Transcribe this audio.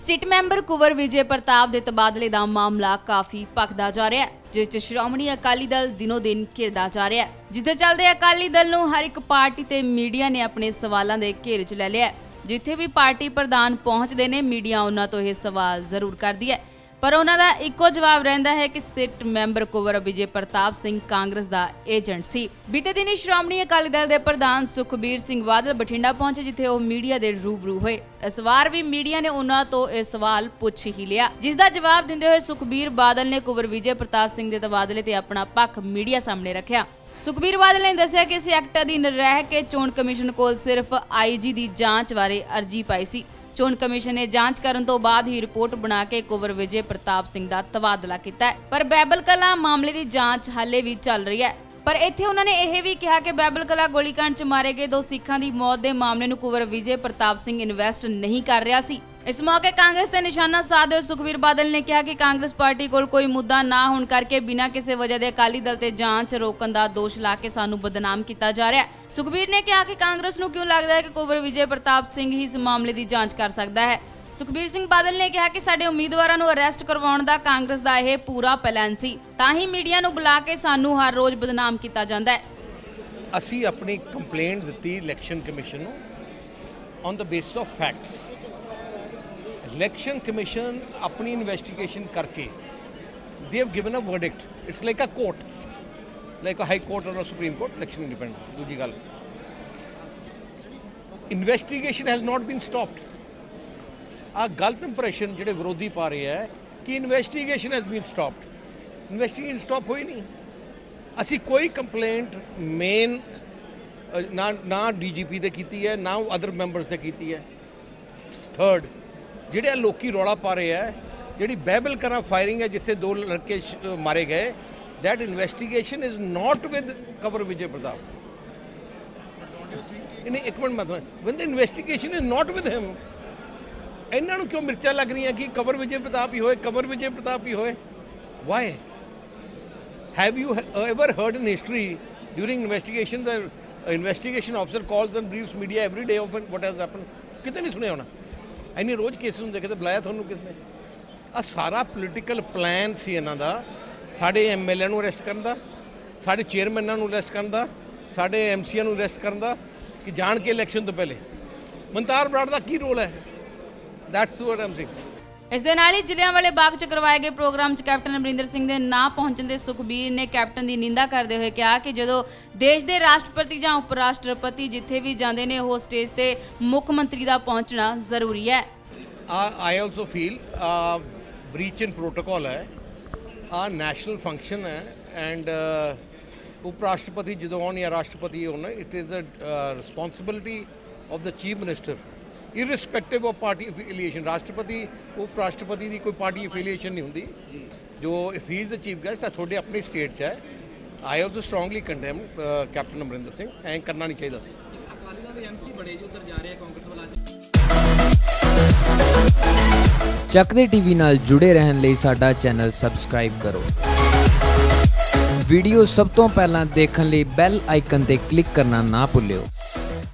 ਸਿਟ member Kunwar Vijay Pratap ਦੇ ਤਬਾਦਲੇ ਦਾ ਮਾਮਲਾ ਕਾਫੀ ਭਖਦਾ ਜਾ ਰਿਹਾ ਹੈ, ਜਿਸ 'ਚ ਸ਼੍ਰੋਮਣੀ ਅਕਾਲੀ ਦਲ ਦਿਨੋ ਦਿਨ ਘਿਰਦਾ ਜਾ ਰਿਹਾ ਹੈ। ਜਿਸ ਦੇ ਚੱਲਦੇ ਅਕਾਲੀ ਦਲ ਨੂੰ ਹਰ ਇੱਕ ਪਾਰਟੀ ਤੇ ਮੀਡੀਆ ਨੇ ਆਪਣੇ ਸਵਾਲਾਂ ਦੇ ਘੇਰੇ 'ਚ ਲੈ ਲਿਆ ਜਿੱਥੇ ਵੀ ਪਾਰਟੀ ਪ੍ਰਧਾਨ ਪਹੁੰਚਦੇ ਨੇ, ਮੀਡੀਆ ਉਹਨਾਂ ਤੋਂ ਇਹ ਸਵਾਲ ਜ਼ਰੂਰ ਕਰਦੀ ਹੈ। ਪਰ ਉਹਨਾਂ ਦਾ ਇੱਕੋ ਜਵਾਬ ਰਹਿੰਦਾ ਹੈ ਕਿ ਸਿਟ ਮੈਂਬਰ ਕੁਵਰ ਵਿਜੇ ਪ੍ਰਤਾਪ ਸਿੰਘ ਕਾਂਗਰਸ ਦਾ ਏਜੰਟ ਸੀ। ਬੀਤੇ ਦਿਨੀ ਸ਼੍ਰੋਮਣੀ ਅਕਾਲੀ ਦਲ ਦੇ ਪ੍ਰਧਾਨ ਸੁਖਬੀਰ ਸਿੰਘ ਬਾਦਲ ਬਠਿੰਡਾ ਪਹੁੰਚੇ, ਜਿੱਥੇ ਉਹ ਮੀਡੀਆ ਦੇ ਰੂਬਰੂ ਹੋਏ। ਇਸ ਵਾਰ ਵੀ ਮੀਡੀਆ ਨੇ ਉਹਨਾਂ ਤੋਂ ਇਹ ਸਵਾਲ ਪੁੱਛ ਹੀ ਲਿਆ, ਜਿਸ ਦਾ ਜਵਾਬ ਦਿੰਦੇ ਹੋਏ ਸੁਖਬੀਰ ਬਾਦਲ ਨੇ ਕੁਵਰ ਵਿਜੇ ਪ੍ਰਤਾਪ ਸਿੰਘ ਦੇ ਤਬਾਦਲੇ ਤੇ ਆਪਣਾ ਪੱਖ ਮੀਡੀਆ ਸਾਹਮਣੇ ਰੱਖਿਆ। ਸੁਖਬੀਰ ਬਾਦਲ ਨੇ ਦੱਸਿਆ ਕਿ ਇਸ ਐਕਟ ਅਧੀਨ ਰਹਿ ਕੇ ਚੋਣ ਕਮਿਸ਼ਨ ਕੋਲ ਸਿਰਫ ਆਈਜੀ ਦੀ ਜਾਂਚ ਬਾਰੇ ਅਰਜੀ ਪਾਈ ਸੀ। ਚੋਣ ਕਮਿਸ਼ਨ ਨੇ ਜਾਂਚ ਕਰਨ ਤੋਂ ਬਾਅਦ ਹੀ ਰਿਪੋਰਟ ਬਣਾ ਕੇ ਕੁਵਰ ਵਿਜੇ ਪ੍ਰਤਾਪ ਸਿੰਘ ਦਾ ਤਬਾਦਲਾ ਕੀਤਾ ਪਰ ਬੈਬਲ ਕਲਾ ਮਾਮਲੇ ਦੀ ਜਾਂਚ ਹਾਲੇ ਵੀ ਚੱਲ ਰਹੀ ਹੈ। ਪਰ ਇੱਥੇ ਉਹਨਾਂ ਨੇ ਇਹ ਵੀ ਕਿਹਾ ਕਿ ਬੈਬਲ ਕਲਾ ਗੋਲੀकांड 'ਚ ਮਾਰੇ ਗਏ ਦੋ ਸਿੱਖਾਂ ਦੀ ਮੌਤ ਦੇ ਮਾਮਲੇ ਨੂੰ ਕੁਵਰ ਵਿਜੇ ਪ੍ਰਤਾਪ ਸਿੰਘ ਇਨਵੈਸਟ ਨਹੀਂ ਕਰ ਰਿਹਾ ਸੀ। ਇਸ ਮੌਕੇ ਕਾਂਗਰਸ ਤੇ ਨਿਸ਼ਾਨਾ ਸਾਧਦੇ ਹੋਏ ਸੁਖਬੀਰ ਬਾਦਲ ਨੇ ਕਿਹਾ ਕਿ ਕਾਂਗਰਸ ਪਾਰਟੀ ਕੋਲ ਕੋਈ ਮੁੱਦਾ ਨਾ ਹੋਣ ਕਰਕੇ ਬਿਨਾਂ ਕਿਸੇ ਵਜ੍ਹਾ ਦੇ ਅਕਾਲੀ ਦਲ ਤੇ ਜਾਂਚ ਰੋਕਣ ਦਾ ਦੋਸ਼ ਲਾ ਕੇ ਸਾਨੂੰ ਬਦਨਾਮ ਕੀਤਾ ਜਾ ਰਿਹਾ ਹੈ। ਸੁਖਬੀਰ ਨੇ ਕਿਹਾ ਕਿ ਕਾਂਗਰਸ ਨੂੰ ਕਿਉਂ ਲੱਗਦਾ ਹੈ ਕਿ ਕੁਵਰ ਵਿਜੇ ਪ੍ਰਤਾਪ ਸਿੰਘ ਹੀ ਇਸ ਮਾਮਲੇ ਦੀ ਜਾਂਚ ਕਰ ਸਕਦਾ ਹੈ? ਸੁਖਬੀਰ ਸਿੰਘ ਬਾਦਲ ਨੇ ਕਿਹਾ ਕਿ ਸਾਡੇ ਉਮੀਦਵਾਰਾਂ ਨੂੰ ਅਰੈਸਟ ਕਰਵਾਉਣ ਦਾ ਕਾਂਗਰਸ ਦਾ ਇਹ ਪੂਰਾ ਪਲਾਨ ਸੀ। ਤਾਂ ਹੀ ਮੀਡੀਆ ਨੂੰ ਬੁਲਾ ਕੇ ਸਾਨੂੰ ਹਰ ਰੋਜ਼ ਬਦਨਾਮ ਕੀਤਾ ਜਾਂਦਾ ਹੈ। ਅਸੀਂ ਆਪਣੀ ਕੰਪਲੇਂਟ ਦਿੱਤੀ ਇਲੈਕਸ਼ਨ ਕਮਿਸ਼ਨ ਨੂੰ on the basis of facts election commission ਆਪਣੀ ਇਨਵੈਸਟੀਗੇਸ਼ਨ ਕਰਕੇ they have given a verdict it's like a court like a high court or supreme court election independent ਦੂਜੀ ਗੱਲ investigation has not been stopped a ਗਲਤ impression ਜਿਹੜੇ ਵਿਰੋਧੀ ਪਾ ਰਹੇ ਹੈ ਕਿ investigation has been stopped investigation stop ਹੋਈ ਨਹੀਂ ਅਸੀਂ ਕੋਈ ਕੰਪਲੇਂਟ ਮੇਨ ਨਾ ਨਾ ਡੀਜੀਪੀ ਤੇ ਕੀਤੀ ਹੈ ਨਾ ਅਦਰ ਮੈਂਬਰਸ ਤੇ ਕੀਤੀ ਹੈ ਥਰਡ ਜਿਹੜੇ ਲੋਕੀ ਰੌਲਾ ਪਾ ਰਹੇ ਆ ਜਿਹੜੀ ਬਹਿਬਲ ਕਰਾ ਫਾਇਰਿੰਗ ਹੈ ਜਿੱਥੇ ਦੋ ਲੜਕੇ ਮਾਰੇ ਗਏ that investigation is not with cover Vijay Pratap. ਨਹੀਂ ਇੱਕ ਮਿੰਟ ਮਤਲਬ when the investigation is not with him ਇਹਨਾਂ ਨੂੰ ਕਿਉਂ ਮਿਰਚਾਂ ਲੱਗ ਰਹੀਆਂ ਕਿ ਕਵਰ ਵਿਜੇ ਪ੍ਰਤਾਪ ਹੀ ਹੋਏ ਕਵਰ ਵਿਜੇ ਪ੍ਰਤਾਪ ਹੀ ਹੋਏ why have you ever heard in history during investigation the investigation officer calls and briefs media every day of what has happen ਕਿਤੇ ਨਹੀਂ ਸੁਣਿਆ ਹੋਣਾ ਇੰਨੇ ਰੋਜ਼ ਕੇਸ ਹੁੰਦੇ ਕਿਤੇ ਬੁਲਾਇਆ ਤੁਹਾਨੂੰ ਕਿਸ ਨੇ? ਆ ਸਾਰਾ ਪੋਲੀਟੀਕਲ ਪਲਾਨ ਸੀ ਇਹਨਾਂ ਦਾ। ਸਾਡੇ ਐਮਐਲਏ ਨੂੰ ਅਰੈਸਟ ਕਰਨ ਦਾ, ਸਾਡੇ ਚੇਅਰਮੈਨਾਂ ਨੂੰ ਅਰੈਸਟ ਕਰਨ ਦਾ, ਸਾਡੇ ਐਮਸੀਆਂ ਨੂੰ ਅਰੈਸਟ ਕਰਨ ਦਾ, ਕਿ ਜਾਣ ਕੇ ਇਲੈਕਸ਼ਨ ਤੋਂ ਪਹਿਲੇ। ਮਨਤਾਰ ਬਰਾੜ ਦਾ ਕੀ ਰੋਲ ਹੈ? ਦੈਟਸ ਵਾਟ ਆਮ ਸੇਇੰਗ ਇਸ ਦੇ ਨਾਲ ਹੀ ਜ਼ਿਲ੍ਹਿਆਂ ਵਾਲੇ ਬਾਗ 'ਚ ਕਰਵਾਏ ਗਏ ਪ੍ਰੋਗਰਾਮ 'ਚ ਕੈਪਟਨ ਅਮਰਿੰਦਰ ਸਿੰਘ ਦੇ ਨਾ ਪਹੁੰਚਣ ਦੇ ਸੁਖਬੀਰ ਨੇ ਕੈਪਟਨ ਦੀ ਨਿੰਦਾ ਕਰਦੇ ਹੋਏ ਕਿਹਾ ਕਿ ਜਦੋਂ ਦੇਸ਼ ਦੇ ਰਾਸ਼ਟਰਪਤੀ ਜਾਂ ਉਪ ਰਾਸ਼ਟਰਪਤੀ ਜਿੱਥੇ ਵੀ ਜਾਂਦੇ ਨੇ, ਉਹ ਸਟੇਜ ਤੇ ਮੁੱਖ ਮੰਤਰੀ ਦਾ ਪਹੁੰਚਣਾ ਜ਼ਰੂਰੀ ਹੈ। I also feel breach in protocol ਹੈ, ਆ ਨੈਸ਼ਨਲ ਫੰਕਸ਼ਨ ਹੈ ਐਂਡ uh, ਉਪ ਰਾਸ਼ਟਰਪਤੀ ਜਦੋਂ ਆਉਣ ਜਾਂ ਰਾਸ਼ਟਰਪਤੀ ਹੋਣ it is a responsibility of the chief minister irrespective of party affiliation ਰਾਸ਼ਟਰਪਤੀ ਉਪ ਰਾਸ਼ਟਰਪਤੀ ਦੀ ਕੋਈ ਪਾਰਟੀ affiliation ਨਹੀਂ ਹੁੰਦੀ ਜੋ if he is the chief guest ਆ ਤੁਹਾਡੇ ਆਪਣੀ ਸਟੇਟ 'ਚ ਹੈ I also strongly condemn captain Amarinder Singh ਐਂ ਕਰਨਾ ਨਹੀਂ ਚਾਹੀਦਾ ਸੀ ਅਕਾਲੀ ਦਲ ਦੇ ਐਮਸੀ ਬਣੇ ਜੀ ਉਧਰ ਜਾ ਰਹੇ ਆ ਕਾਂਗਰਸ ਵਾਲਾ ਅੱਜ ਚੱਕਦੇ ਟੀਵੀ ਨਾਲ ਜੁੜੇ ਰਹਿਣ ਲਈ ਸਾਡਾ ਚੈਨਲ ਸਬਸਕ੍ਰਾਈਬ ਕਰੋ। ਵੀਡੀਓ ਸਭ ਤੋਂ ਪਹਿਲਾਂ ਦੇਖਣ ਲਈ ਬੈਲ ਆਈਕਨ ਤੇ ਕਲਿੱਕ ਕਰਨਾ ਨਾ ਭੁੱਲਿਓ।